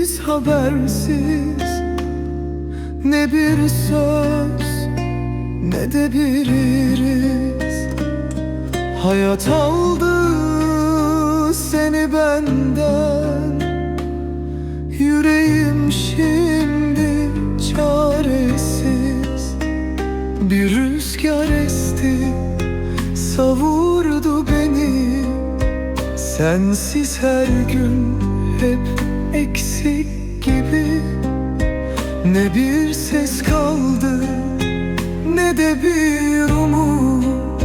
biz habersiz. Ne bir söz ne de bir iriz Hayat aldı seni benden. Yüreğim şimdi çaresiz. Bir rüzgar esti savurdu beni. Sensiz her gün hep eksik gibi. Ne bir ses kaldı ne de bir umut.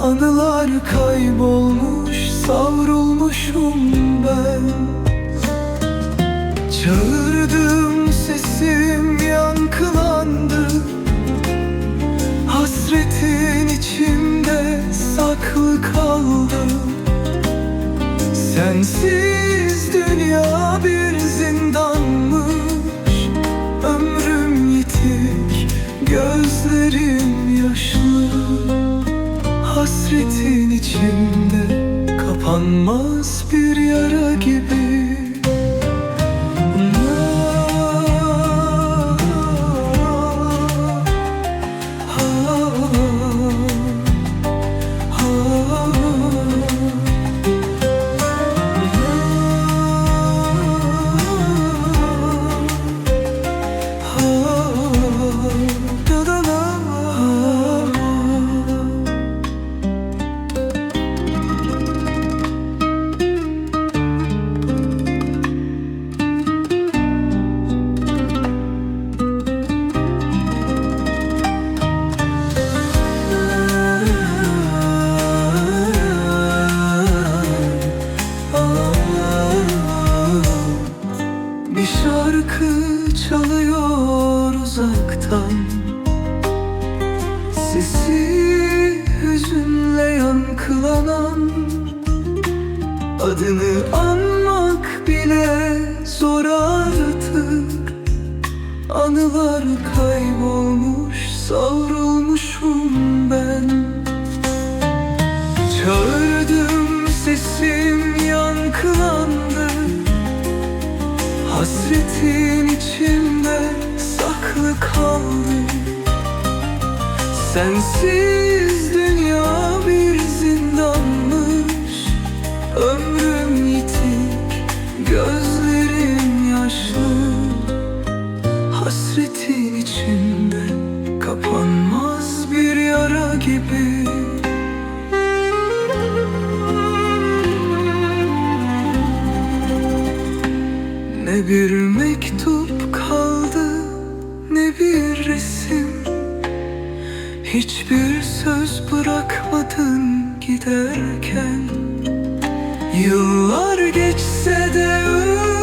Anılar kaybolmuş savrulmuşum ben. Çağırdım sesim yankılandı. Hasretin içimde saklı kaldı. Sensiz Hasretin içimde kapanmaz bir yara gibi Bir şarkı çalıyor uzaktan. Sesi hüzünle yankılanan Adını anmak bile zor artık. Anılar kaybolmuş savrulmuşum ben Hasretin içimde saklı kaldı. Sensiz Ne bir mektup kaldı ne bir resim. Hiçbir söz bırakmadın giderken. Yıllar geçse de